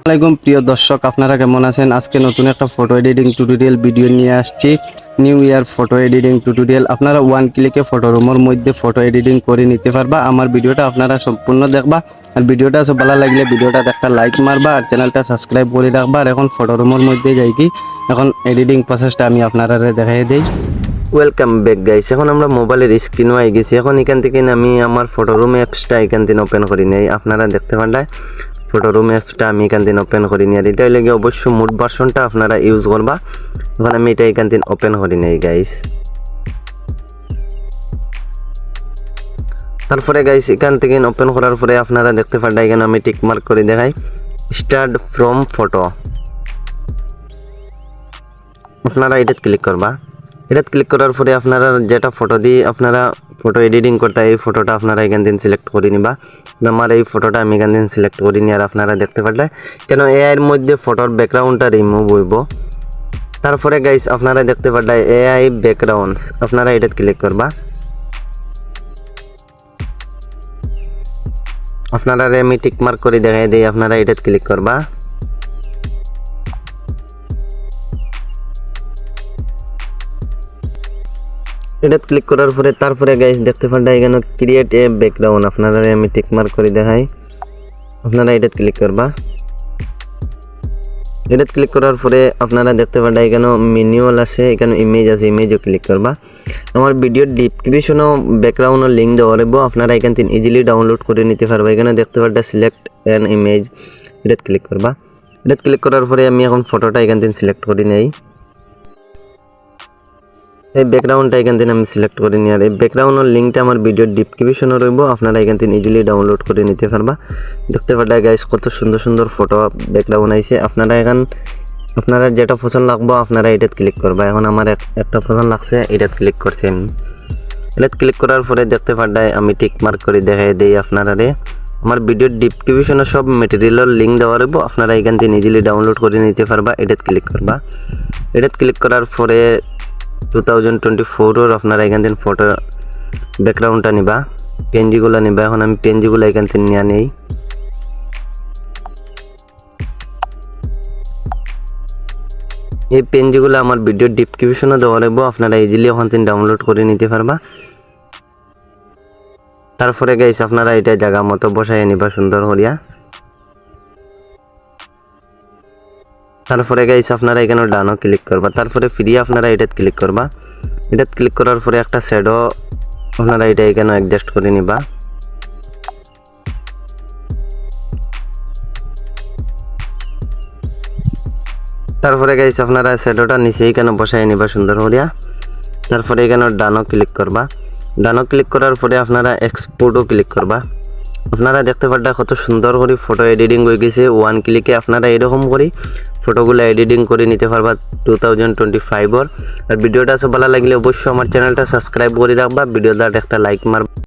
আসসালামাইকুম প্রিয় দর্শক, আপনারা কেমন আছেন? আজকে নতুন একটা ফটো এডিটিং টিউটোরিয়াল ভিডিও নিয়ে আসছি। New year photo editing tutorial আপনারা ওয়ান ক্লিকে ফটো রুমের মধ্যে ফটো এডিটিং করে নিতে পারবা। আমার ভিডিওটা আপনারা সম্পূর্ণ দেখবা। আর ভিডিওটা সব ভালো লাগলে ভিডিওটা একটা লাইক মারবা আর চ্যানেলটা সাবস্ক্রাইব করে রাখবা। আর এখন ফটো রুমের মধ্যে যাই কি? এখন এডিটিং প্রসেসটা আমি আপনারা দেখাই দিই। ওয়েলকাম ব্যাক গাইস এখন আমরা মোবাইলের স্ক্রিনও আই গেছি। এখন এখান থেকে আমি আমার ফটো রুম অ্যাপসটা এখান থেকে ওপেন করি নেই। আপনারা দেখতে পান্ডায় ফটো রুম অ্যাপসটা আমি এখান থেকে ওপেন করি নি আর এটা লাগে অবশ্য মুড ভার্সনটা আপনারা ইউজ করবা। এখন আমি এটা এখান থেকে ওপেন করি নেই গাইস তারপরে গাইস এখান থেকে ওপেন করার পরে আপনারা দেখতে পান্ডা এখানে আমি টিক মার্ক করে দেখাই। স্টার্ট ফ্রম ফটো আপনারা এটাত ক্লিক করবা। এটাত ক্লিক করার পরে আপনারা যেটা ফটো দিয়ে আপনারা ফটো এডিটিং করতে এই ফটোটা আপনারা এখান দিন সিলেক্ট করে নিবা। আমার এই ফটোটা আমি এখান দিন সিলেক্ট করে নিই আর আপনারা দেখতে পারলে, কেন এআইয়ের মধ্যে ফটোর ব্যাকগ্রাউন্ডটা রিমুভ হইব। তারপরে গাইস আপনারা দেখতে পারলে এআই ব্যাকগ্রাউন্ডস আপনারা এটাত ক্লিক করবা। আপনারা আমি টিক মার্ক করে দেখাই দিই আপনারা এটা ক্লিক করবা। এটা ক্লিক করার পরে তারপরে গাইস দেখতে পান্ডা এখানে ক্রিয়েট এ ব্যাকগ্রাউন্ড আপনারা আমি টিক মার্ক করে দেখাই। আপনারা এটা ক্লিক করবা। এটা ক্লিক করার পরে আপনারা দেখতে পান্ডা এখানে ম্যানুয়াল আছে, এখানে ইমেজ আছে ইমেজও ক্লিক করবা। আমার ভিডিওর ডিসক্রিপশনও ব্যাকগ্রাউন্ডের লিঙ্ক দেওয়া রাখব আপনারা এখান থেকে ইজিলি ডাউনলোড করে নিতে পারবা। এখানে দেখতে পারবা সিলেক্ট অ্যান ইমেজ এটা ক্লিক করবা। এটা ক্লিক করার পরে আমি এখন ফটোটা এখান থেকে সিলেক্ট করে নেই। এই ব্যাকগ্রাউন্ডটা এখান থেকে আমি সিলেক্ট করে নিই। আর এই ব্যাকগ্রাউন্ডের লিঙ্কটা আমার ভিডিওর ডিসক্রিপশনে রইব। আপনারা এখান থেকে ইজিলি ডাউনলোড করে নিতে পারবা। দেখতে পারলে গাইস কত সুন্দর সুন্দর ফটো ব্যাকগ্রাউন্ড আইছে। আপনারা এখন, আপনারা যেটা পছন্দ লাগবো, আপনারা এটাত ক্লিক করবা। এখন আমার একটা পছন্দ লাগছে, এটাত ক্লিক করছি আমি। এটাত ক্লিক করার পরে দেখতে পারলে আমি টিক মার্ক করে দেখাই দিই আপনারা আমার ভিডিওর ডিসক্রিপশনে সব মেটেরিয়ালের লিঙ্ক দেওয়া রইব। আপনারা এখান থেকে ইজিলি ডাউনলোড করে নিতে পারবা। এটাত ক্লিক করবা। এটাত ক্লিক করার পরে টু থাউজেন্ড টোয়েন্টি ফোরের আপনারা এখান থেকে ফটো ব্যাকগ্রাউন্ডটা নিবা। পেনজিগুলো নিবা। এখন আমি পেনজিগুলো এখান থেকে নিয়ে নেই। এই পেনজিগুলো আমার ভিডিও ডিসক্রিপশনে দেওয়া লাগবো। আপনারা ইজিলি ওখান থেকে ডাউনলোড করে নিতে পারবা। তারপরে গাইস আপনারা এটা জায়গা মতো বসাই নিবা সুন্দর করিয়া। তারপরে গাইস আপনারা এখানে ডানও ক্লিক করবা। তারপরে ফ্রি আপনারা এটাত ক্লিক করবা। এটাত ক্লিক করার পরে একটা শ্যাডো আপনারা এটা এখানে অ্যাডজাস্ট করে নিবা। তারপরে গাইস আপনারা শ্যাডোটা নিচে এখানে বসাই নিবা সুন্দর করিয়া তারপরে এখানে ডানও ক্লিক করবা। ডানও ক্লিক করার পরে আপনারা এক্সপোর্টও ক্লিক করবা। আপনারা দেখতে পারটা কত সুন্দর করে ফটো এডিটিং হয়ে গেছে। ওয়ান ক্লিকে আপনারা এরকম করে ফটোগুলো এডিটিং করে নিতে পারবা টু থাউজেন্ড টোয়েন্টি ফাইভর আর ভিডিওটা সব ভালো লাগলে অবশ্যই আমার চ্যানেলটা সাবস্ক্রাইব করে রাখবা। ভিডিওটা একটা লাইক মারবা।